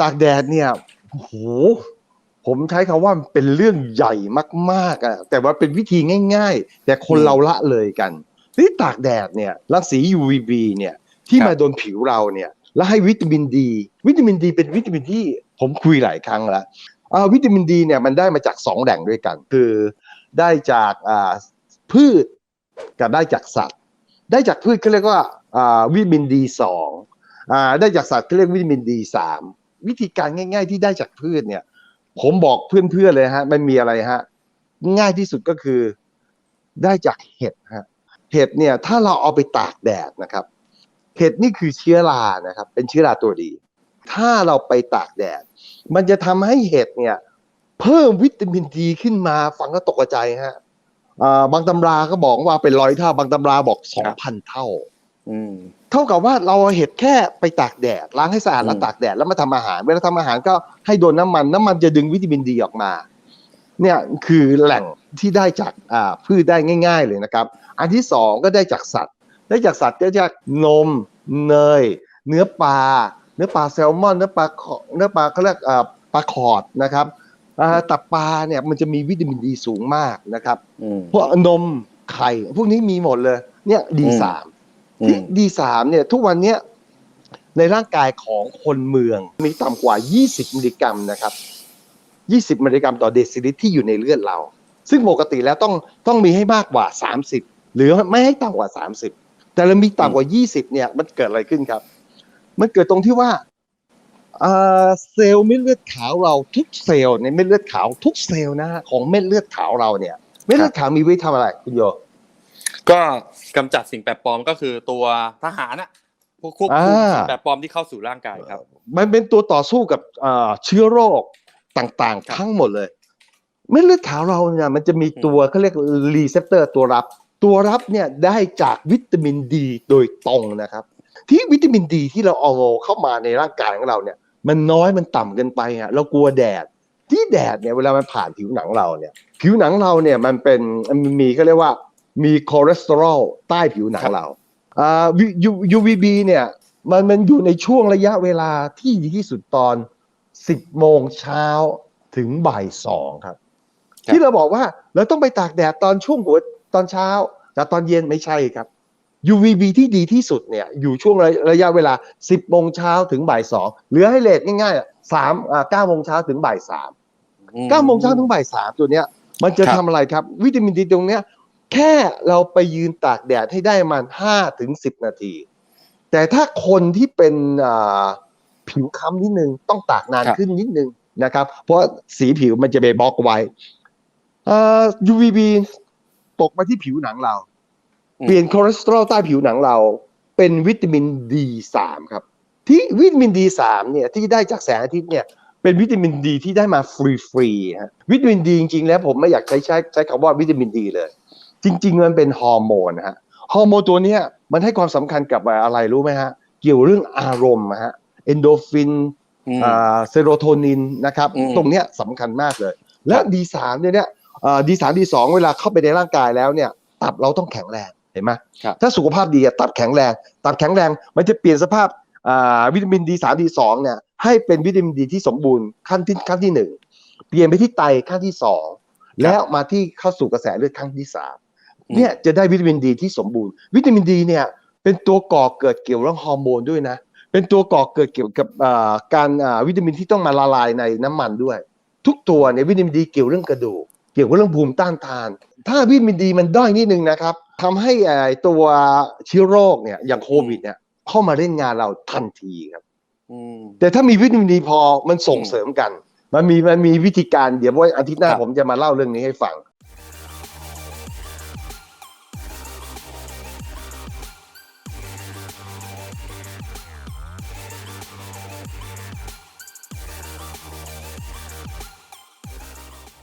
ตากแดดเนี่ยโอ้โหผมใช้คำว่าเป็นเรื่องใหญ่มากๆอะแต่ว่าเป็นวิธีง่าย ๆ แต่คนเราละเลยกันนี่ตากแดดเนี่ยรังสี UVB เนี่ยที่มาโดนผิวเราเนี่ยแล้วให้วิตามินดี วิตามินดีเป็นวิตามินที่ผมคุยหลายครั้งแล้วอ่าวิตามินดีเนี่ยมันได้มาจากสองแหล่งด้วยกัน คือได้จากอ่าพืชกับได้จากสัตว์ ได้จากพืชเขาเรียกว่าอ่าวิตามินดีสองอ่าได้จากสัตว์เขาเรียกวิตามินดีสาม วิธีการง่าย ๆ ที่ได้จากพืชเนี่ย ผมบอกเพื่อนๆเลยฮะ มันมีอะไรฮะ ง่ายที่สุดก็คือได้จากเห็ดฮะเห็ดเนี่ย ถ้าเราเอาไปตากแดดนะครับ เห็ดนี่คือเชื้อรานะครับ เป็นเชื้อราตัวดี ถ้าเราไปตากแดด มันจะทำให้เห็ดเนี่ย เพิ่มวิตามินดีขึ้นมาฟังก็ตกใจฮะบางตำราก็บอกว่าเป็นร้อยเท่า บางตำราบอกสองพันเท่า เท่ากับว่าเราเอาเห็ดแค่ไปตากแดดล้างให้สะอาดอืมแล้วตากแดดแล้วมาทำอาหาร เวลาทำอาหารก็ให้โดนน้ำมันน้ำมันจะดึงวิตามินดีออกมา เนี่ยคือแหล่งที่ได้จากอ่าพืชได้ง่าย ๆเลยนะครับ อันที่สองก็ได้จากสัตว์ ได้จากสัตว์ก็จากนมเนย เนื้อปลาเนื้อปลาแซลมอนเนื้อปลาขอเนื้อปลาเขาเรียกอ่าปลาคอร์ดนะครับอ่าตับปลาเนี่ยมันจะมีวิตามินดีสูงมากนะครับอืมพวกนมไข่ พวกนี้มีหมดเลย เนี่ยดีสามอื ที่ดีสามเนี่ยทุกวันเนี้ยในร่างกายของคนเมืองมีต่ำกว่า 20 มิลลิกรัมนะครับ 20 มิลลิกรัมต่อเดซิลิตรที่อยู่ในเลือดเรา ซึ่งปกติแล้วต้องต้องมีให้มากกว่า 30 หรือไม่ให้ต่ำกว่า 30 แต่เรามีต่ำกว่า 20 เนี่ยมันเกิดอะไรขึ้นครับ มันเกิดตรงที่ว่าเซลล์เม็ดเลือดขาวเราทุกเซลล์ในเม็ดเลือดขาวทุกเซลล์นะของเม็ดเลือดขาวเราเนี่ย เม็ดเลือดขาวมีไว้ทำอะไรคุณโย ก็กำจัดสิ่งแปลกปลอมก็คือตัวทหารอะพวกควบคุมอ่าสิ่งแปลกปลอมที่เข้าสู่ร่างกายครับ มันเป็นตัวต่อสู้กับเอ่อเชื้อโรคต่างครับๆทั้งหมดเลยเม็ดเลือดขาวเราเนี่ยมันจะมีตัวเขาเรียกรีเซพเตอร์ตัวรับ ตัวรับเนี่ยได้จากวิตามินดีโดยตรงนะครับ ที่วิตามินดีที่เราเอาเข้ามาในร่างกายของเราเนี่ย มันน้อยมันต่ำเกินไปอะเรากลัวแดดที่แดดเนี่ยเวลามันผ่านผิวหนังเราเนี่ย ผิวหนังเราเนี่ยมันเป็นมันมีเขาเรียกว่า มีคอเลสเตอรอลใต้ผิวหนังครับเราอ่า U- UVB เนี่ยมันมันอยู่ในช่วงระยะเวลาที่ดีที่สุดตอน 10 โมงเช้าถึงบ่ายสองครับครับ ที่เราบอกว่าเราต้องไปตากแดดตอนช่วงหัวตอนเช้า แต่ตอนเย็นไม่ใช่ครับ UVB ที่ดีที่สุดเนี่ยอยู่ช่วงระระยะเวลา 10 โมงเช้าถึงบ่ายสองเหลือให้เลทง่ายๆอะสามอ่าเก้าโมงเช้าถึงบ่ายสามเก้าโมงเช้าถึงบ่ายสามตัวเนี้ย มันจะครับทำอะไรครับ วิตามินดีตรงเนี้ย แค่เราไปยืนตากแดดให้ได้ประมันห้าถึงสิบนาที แต่ถ้าคนที่เป็นอ่าผิวค้ำนิดนึงต้องตากนานครับขึ้นนิดนึงนะครับ เพราะสีผิวมันจะไปบล็อกไว้อ่า UVB ตกมาที่ผิวหนังเราอืมเปลี่ยนคอเลสเตอรอลใต้ผิวหนังเรา เป็นวิตามิน D3 ครับ ที่วิตามิน D3 เนี่ยที่ได้จากแสงอาทิตย์เนี่ยเป็นวิตามินดีที่ได้มาฟรีๆฮะวิตามินดีจริงๆแล้วผมไม่อยากใช้ใช้ใช้คำว่าวิตามินดีเลย จริง ๆ มันเป็นฮอร์โมนนะฮะฮอร์โมนตัวเนี้ยมันให้ความสำคัญกับอะไรรู้ไหมฮะ เกี่ยวเรื่องอารมณ์อะฮะเอนโดฟินอืมอ่าเซโรโทนินนะครับอืมตรงเนี้ยสำคัญมากเลย และครับ D3 เนี่ยเนี่ยดีสามดีสองเวลาเข้าไปในร่างกายแล้วเนี่ย ตับเราต้องแข็งแรงเห็นไหมครับถ้าสุขภาพดีอะตับแข็งแรง ตับแข็งแรงมันจะเปลี่ยนสภาพอ่าวิตามินดีสามดีสองเนี่ยให้เป็นวิตามินดีที่สมบูรณ์ขั้นที่ขั้นที่หนึ่งเปลี่ยนไปที่ไตขั้นที่สองแล้วมาที่เข้าสู่กระแสเลือดขั้นที่สามอืม เนี่ยจะได้วิตามินดีที่สมบูรณ์ วิตามินดีเนี่ยเป็นตัวก่อเกิดเกี่ยวเรื่องฮอร์โมนด้วยนะ เป็นตัวก่อเกิดเกี่ยวกับอ่าการอ่าวิตามินที่ต้องมาละลายในน้ำมันด้วย ทุกตัวเนี่ยวิตามินดีเกี่ยวเรื่องกระดูกเกี่ยวกับเรื่องภูมิต้านทาน ถ้าวิตามินดีมันด้อยนิดนึงนะครับทำให้ไอ้ตัวเชื้อโรคเนี่ยอย่างโควิดเนี่ยเข้ามาเล่นงานเราทันทีครับอืมแต่ถ้ามีวิตามินดีพอมันส่งเสริมกัน มันมีมันมีวิธีการเดี๋ยวว่าอาทิตย์หน้าครับผมจะมาเล่าเรื่องนี้ให้ฟัง